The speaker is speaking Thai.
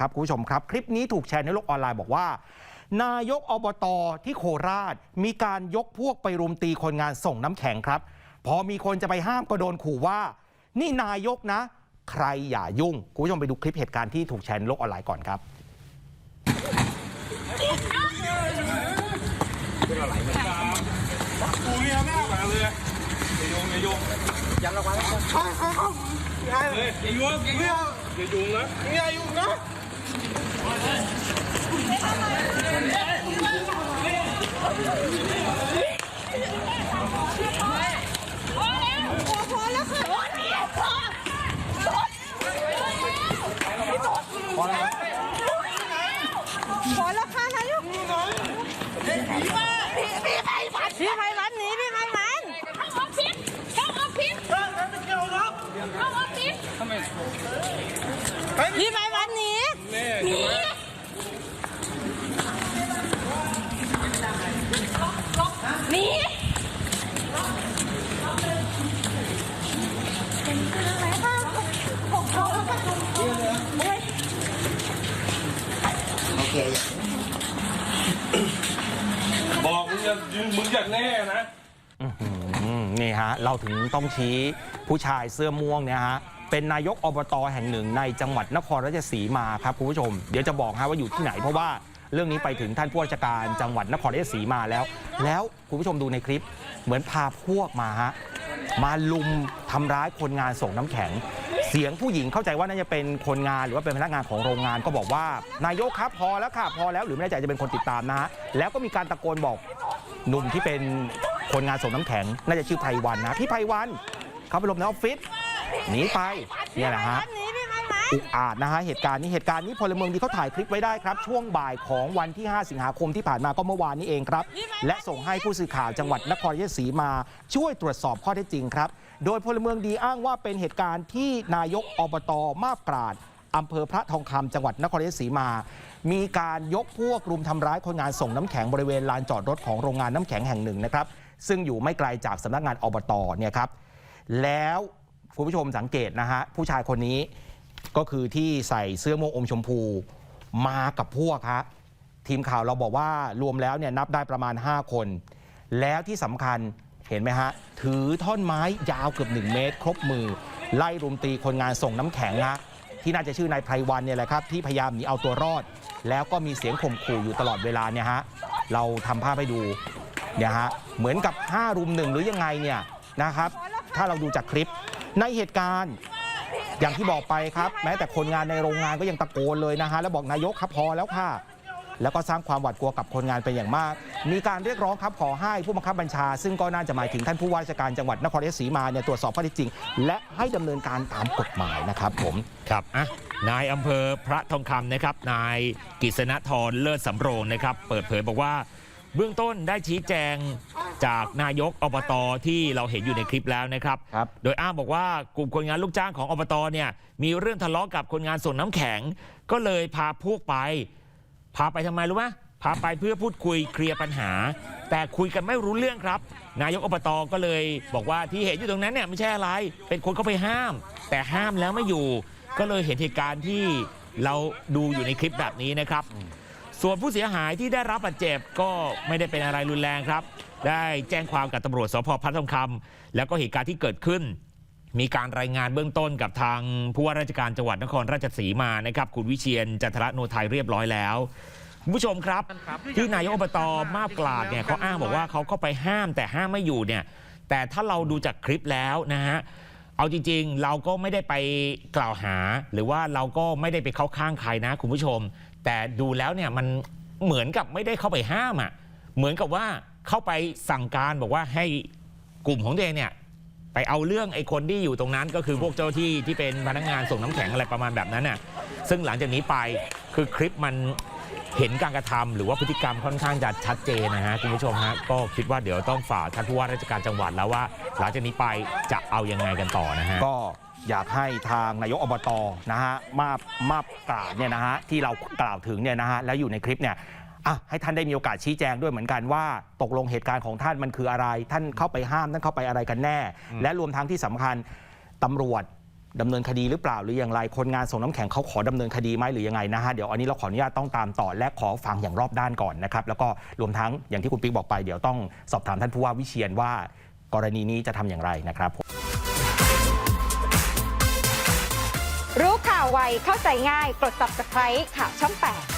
ครับคุณผู้ชมครับ คลิปนี้ถูกแชร์ในโลกออนไลน์บอกว่า นายกอบตอที่โคราช มีการยกพวกไปรุมตีคนงานส่งน้ำแข็งครับ พอมีคนจะไปห้ามก็โดนขู่ว่า นี่นายกนะ ใครอย่ายุ่งคุณผู้ชมไปดูคลิปเหตุการณ์ที่ถูกแชร์ในโลกออนไลน์ก่อนครับกูเนี่ยหน้ามาเลยอย่าโยงอย่าโยงยันระวังใช่ใช่ครับเฮ้ยอย่าโยงอย่าโยงอย่าโยงนะอย่าโยงนะ พอพอแล้วค่ะพอแล้วพอพอแล้วพอแล้วค่ะนายกพี่พี่ไพวันพี่ไพวันหนีพี่ไพวันเข้าออฟฟิศเข้าออฟฟิศเข้าออฟฟิศ พี่ไพวันหนีหนีหนีบอกมึงอย่ามึงอย่าแน่นะอืมนี่ฮะ เราถึงต้องชี้ผู้ชายเสื้อม่วงเนี่ยฮะ เป็นนายกอบตแห่งหนึ่งในจังหวัดนครราชสีมาครับคุณผู้ชม เดี๋ยวจะบอกฮะว่าอยู่ที่ไหนเพราะว่าเรื่องนี้ไปถึงท่านผู้ว่าราชการจังหวัดนครราชสีมาแล้ว แล้วคุณผู้ชมดูในคลิปเหมือนพาพวกมาฮะมาลุมทำร้ายคนงานส่งน้ำแข็ง เสียงผู้หญิงเข้าใจว่าน่าจะเป็นคนงานหรือว่าเป็นพนักงานของโรงงานก็บอกว่า นายกครับพอแล้วค่ะพอแล้วหรือไม่แน่ใจจะเป็นคนติดตามนะฮะแล้วก็มีการตะโกนบอกหนุ่มที่เป็นคนงานส่งน้ำแข็ง น่าจะชื่อไพวันนะพี่ไพวันเขาไปลบในออฟฟิศ หนีไปเนี่ยแหละฮะอุกอาจนะฮะเหตุการณ์นี้เหตุการณ์นี้พลเมืองดีเขาถ่ายคลิปไว้ได้ครับ ช่วงบ่ายของวันที่ 5 สิงหาคมที่ผ่านมาก็เมื่อวานนี้เองครับ และส่งให้ผู้สื่อข่าวจังหวัดนครราชสีมาช่วยตรวจสอบข้อเท็จจริงครับ โดยพลเมืองดีอ้างว่าเป็นเหตุการณ์ที่นายกอบตมาบปราดอำเภอพระทองคำจังหวัดนครราชสีมา มีการยกพวกรุมทำร้ายคนงานส่งน้ำแข็งบริเวณลานจอดรถของโรงงานน้ำแข็งแห่งหนึ่งนะครับ ซึ่งอยู่ไม่ไกลจากสำนักงานอบตเนี่ยครับ แล้ว คุณผู้ชมสังเกตนะฮะ ผู้ชายคนนี้ก็คือที่ใส่เสื้อม่วงอมชมพูมากับพวกฮะทีมข่าวเราบอกว่ารวมแล้วเนี่ยนับได้ประมาณ 5 คน แล้วที่สำคัญเห็นไหมฮะ ถือท่อนไม้ยาวเกือบ 1 เมตร ครบมือ ไล่รุมตีคนงานส่งน้ำแข็งฮะที่น่าจะชื่อนายไพรวันเนี่ยแหละครับ ที่พยายามหนีเอาตัวรอด แล้วก็มีเสียงข่มขู่อยู่ตลอดเวลาเนี่ยฮะเราทำภาพให้ดูเนี่ยฮะเหมือนกับ 5 รุมหนึ่งหรือยังไงเนี่ยนะครับ ถ้าเราดูจากคลิป ในเหตุการณ์อย่างที่บอกไปครับ แม้แต่คนงานในโรงงานก็ยังตะโกนเลยนะฮะแล้วบอกนายกครับพอแล้วค่ะ แล้วก็สร้างความหวาดกลัวกับคนงานเป็นอย่างมาก มีการเรียกร้องครับขอให้ผู้บังคับบัญชา ซึ่งก็น่าจะหมายถึงท่านผู้ว่าราชการจังหวัดนครราชสีมาเนี่ยตรวจสอบข้อเท็จจริง และให้ดำเนินการตามกฎหมายนะครับผม ครับอะนายอำเภอพระทองคำนะครับ นายกิษณธรเลิศสำโรงนะครับ เปิดเผยบอกว่า เบื้องต้นได้ชี้แจงจากนายกอบตที่เราเห็นอยู่ในคลิปแล้วนะครับ ครับ โดยอ้างบอกว่ากลุ่มคนงานลูกจ้างของอบตเนี่ยมีเรื่องทะเลาะกับคนงานส่งน้ำแข็ง ก็เลยพาพวกไป พาไปทำไมรู้ไหมพาไปเพื่อพูดคุยเคลียร์ปัญหา แต่คุยกันไม่รู้เรื่องครับ นายกอบตก็เลยบอกว่าที่เห็นอยู่ตรงนั้นเนี่ยไม่ใช่อะไร เป็นคนเข้าไปห้าม แต่ห้ามแล้วไม่อยู่ ก็เลยเห็นเหตุการณ์ที่เราดูอยู่ในคลิปแบบนี้นะครับ ส่วนผู้เสียหายที่ได้รับบาดเจ็บก็ไม่ได้เป็นอะไรรุนแรงครับ ได้แจ้งความกับตำรวจสพพัทองคำแล้วก็เหตุการณ์ที่เกิดขึ้น มีการรายงานเบื้องต้นกับทางผู้ว่าราชการจังหวัดนครราชสีมานะครับคุณวิเชียนจันทรโนไทยเรียบร้อยแล้วคุณผู้ชมครับที่นายกอบตมาบกลาดเนี่ยเขาอ้างบอกว่าเขาเข้าไปห้ามแต่ห้ามไม่อยู่เนี่ยแต่ถ้าเราดูจากคลิปแล้วนะฮะเอาจริงๆ เราก็ไม่ได้ไปกล่าวหา หรือว่าเราก็ไม่ได้ไปเข้าข้างใครนะคุณผู้ชม แต่ดูแล้วเนี่ยมันเหมือนกับไม่ได้เข้าไปห้ามอะเหมือนกับว่าเข้าไปสั่งการบอกว่าให้กลุ่มของตัวเองเนี่ยไปเอาเรื่องไอ้คนที่อยู่ตรงนั้นก็คือพวกเจ้าที่ที่เป็นพนักงานส่งน้ำแข็งอะไรประมาณแบบนั้นน่ะซึ่งหลังจากนี้ไปคือคลิปมันเห็นการกระทำหรือว่าพฤติกรรมค่อนข้างจะชัดเจนนะฮะคุณผู้ชมฮะก็คิดว่าเดี๋ยวต้องฝากท่านผู้ว่าราชการจังหวัดแล้วว่า หลังจากนี้ไปจะเอายังไงกันต่อนะฮะก็ อยากให้ทางนายกอบตนะฮะมาบมาบกล่าวเนี่ยนะฮะที่เรากล่าวถึงเนี่ยนะฮะแล้วอยู่ในคลิปเนี่ยอะให้ท่านได้มีโอกาสชี้แจงด้วยเหมือนกันว่าตกลงเหตุการณ์ของท่านมันคืออะไร ท่านเข้าไปห้ามท่านเข้าไปอะไรกันแน่ และรวมทั้งที่สำคัญตำรวจดำเนินคดีหรือเปล่าหรืออย่างไร คนงานส่งน้ำแข็งเขาขอดำเนินคดีไหมหรือยังไงนะฮะเดี๋ยวอันนี้เราขออนุญาตต้องตามต่อและขอฟังอย่างรอบด้านก่อนนะครับแล้วก็รวมทั้งอย่างที่คุณปิ๊กบอกไปเดี๋ยวต้องสอบถามท่านผู้ว่าวิเชียนว่า กรณีนี้จะทำอย่างไรนะครับาวไวเข้าใจง่ายกด subscribe ข่าวช่อง 8